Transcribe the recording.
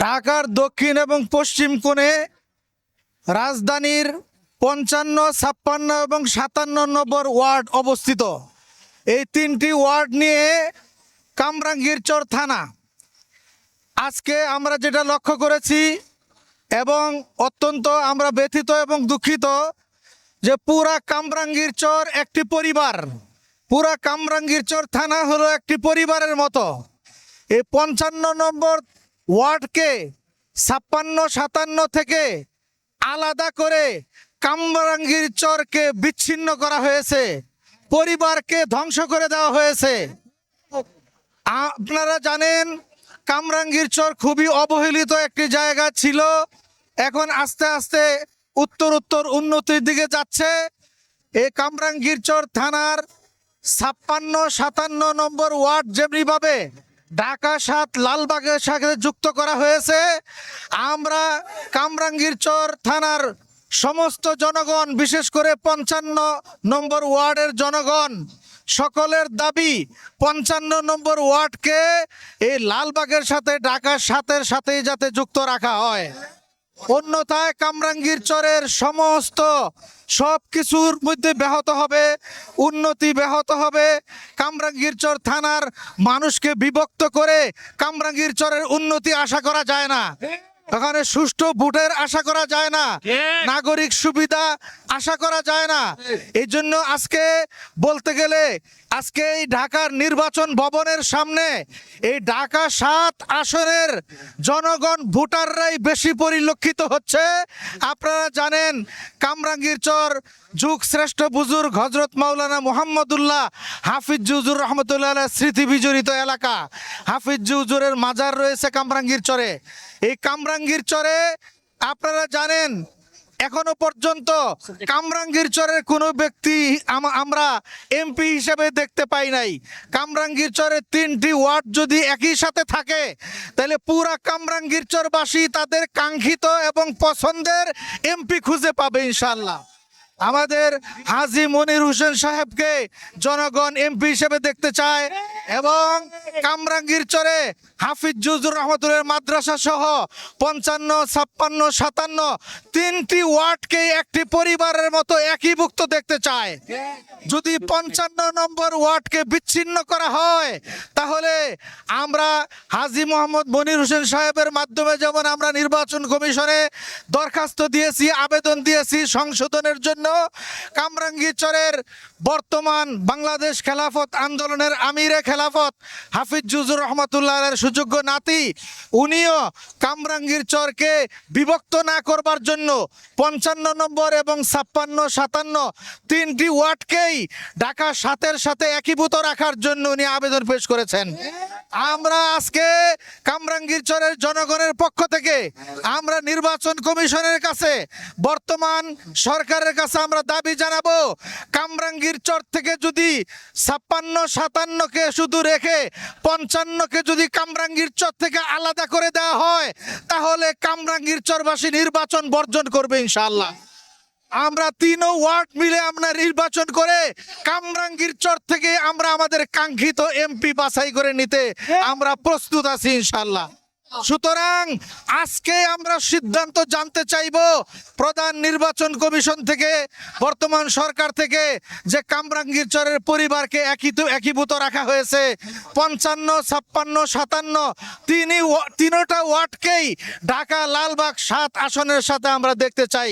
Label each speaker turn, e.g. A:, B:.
A: ঢাকার দক্ষিণ এবং পশ্চিম কোণে রাজধানীর পঞ্চান্ন, ছাপ্পান্ন এবং সাতান্ন নম্বর ওয়ার্ড অবস্থিত। এই তিনটি ওয়ার্ড নিয়ে কামরাঙ্গীরচর থানা। আজকে আমরা যেটা লক্ষ্য করেছি এবং অত্যন্ত আমরা ব্যথিত এবং দুঃখিত যে পুরা কামরাঙ্গীর চর একটি পরিবার। পুরা কামরাঙ্গীর চর থানা হলো একটি পরিবারের মতো। এই পঞ্চান্ন নম্বর ওয়ার্ডকে ছাপ্পান্ন, সাতান্ন থেকে আলাদা করে কামরাঙ্গীর চরকে বিচ্ছিন্ন করা হয়েছে। পরিবারকে ধ্বংস করে দেওয়া হয়েছে। আপনারা জানেন, কামরাঙ্গীর চর খুবই অবহেলিত একটি জায়গা ছিল। এখন আস্তে আস্তে উত্তর উত্তর উন্নতির দিকে যাচ্ছে। এই কামরাঙ্গীর চর থানার ছাপ্পান্ন, সাতান্ন নম্বর ওয়ার্ড যেমনিভাবে ঢাকা সাত লালবাগের সাথে যুক্ত করা হয়েছে। আমরা কামরাঙ্গীর চর থানার সমস্ত জনগণ, বিশেষ করে পঞ্চান্ন নম্বর ওয়ার্ডের জনগণ, সকলের দাবি পঞ্চান্ন নম্বর ওয়ার্ডকে এই লালবাগের সাথে ঢাকা সাতের সাথেই যাতে যুক্ত রাখা হয়। অন্যথায় কামরাঙ্গীর চরের সমস্ত সব কিছুর মধ্যে ব্যাহত হবে উন্নতি ব্যাহত হবে। কামরাঙ্গীর চর থানার মানুষকে বিভক্ত করে কামরাঙ্গীর চরের উন্নতি আশা করা যায় না। এখানে সুষ্ঠু ভোটের আশা করা যায় না। নাগরিক সুবিধা আশা করা যায় না। এই জন্য আজকে বলতে গেলে আজকে এই ঢাকার নির্বাচন ভবনের সামনে এই ঢাকা সাত আসনের জনগণ ভোটাররাই বেশি পরিলক্ষিত হচ্ছে। আপনারা জানেন, কামরাঙ্গীর চর, যুগ শ্রেষ্ঠ বুজুর্গ হজরত মাওলানা মোহাম্মদুল্লাহ হাফিজ জুজুর রহমতুল্লাহ স্মৃতি বিজড়িত এলাকা। হাফিজ জুজুরের মাজার রয়েছে কামরাঙ্গীর চরে। এই কামরাঙ্গীর চরে আপনারা জানেন এখনও পর্যন্ত কামরাঙ্গীর চরের কোনো ব্যক্তি আম- আমরা এমপি হিসেবে দেখতে পাই নাই। কামরাঙ্গীর চরের তিনটি ওয়ার্ড যদি একই সাথে থাকে তাহলে পুরা কামরাঙ্গীর চরবাসী তাদের কাঙ্ক্ষিত এবং পছন্দের এমপি খুঁজে পাবে ইনশাল্লাহ আমাদের হাজি মনির হোসেন সাহেবকে জনগণ এমপি হিসেবে দেখতে চায় এবং কামরাঙ্গীর চরে হাফিজ জুজুর রহমতুল্লাহ মাদ্রাসা সহ পঞ্চান্ন, ছাপ্পান্ন, সাতান্ন তিনটি ওয়ার্ডকে একটি পরিবারের মতো একীভুক্ত দেখতে চায়। যদি পঞ্চান্ন নম্বর ওয়ার্ডকে বিচ্ছিন্ন করা হয়, তাহলে আমরা হাজি মোহাম্মদ মনির হোসেন সাহেবের মাধ্যমে যেমন আমরা নির্বাচন কমিশনে দরখাস্ত দিয়েছি, আবেদন দিয়েছি সংশোধনের জন্য কামরাঙ্গীরচরের বর্তমান বাংলাদেশ খেলাফত আন্দোলনের আমিরে খেলাফত হাফিজ জুজুর রহমতুল্লাহের সুযোগ্য নাতি, উনিও কামরাঙ্গীর চরকে বিভক্ত না করবার জন্য পঞ্চান্ন নম্বর এবং ছাপ্পান্ন, সাতান্ন তিনটি ওয়ার্ডকেই ঢাকা সাতের সাথে একীভূত রাখার জন্য উনি আবেদন পেশ করেছেন। আমরা আজকে কামরাঙ্গীর চরের জনগণের পক্ষ থেকে আমরা নির্বাচন কমিশনের কাছে, বর্তমান সরকারের কাছে আমরা দাবি জানাব, কামরাঙ্গীর চর থেকে যদি ছাপ্পান্ন সাতান্নকে শুধু রেখে পঞ্চান্নকে যদি কামরাঙ্গীর চর থেকে আলাদা করে দেওয়া হয়, তাহলে কামরাঙ্গীর চরবাসী নির্বাচন বর্জন করবে ইনশাআল্লাহ। আমরা তিন ওয়ার্ড মিলে আমরা নির্বাচন করে কামরাঙ্গীর চর থেকে আমরা আমাদের কাঙ্ক্ষিত এমপি বাছাই করে নিতে আমরা প্রস্তুত আছি ইনশাল্লাহ সুতরাং আজকে আমরা সিদ্ধান্ত জানতে চাইব প্রধান নির্বাচন কমিশন থেকে, বর্তমান সরকার থেকে যে কামরাঙ্গীর চরের পরিবারকে একীত একীভূত রাখা হয়েছে। পঞ্চান্ন, ছাপ্পান্ন, সাতান্ন, তিনি তিনোটা ওয়ার্ডকেই ঢাকা, লালবাগ সাত আসনের সাথে আমরা দেখতে চাই।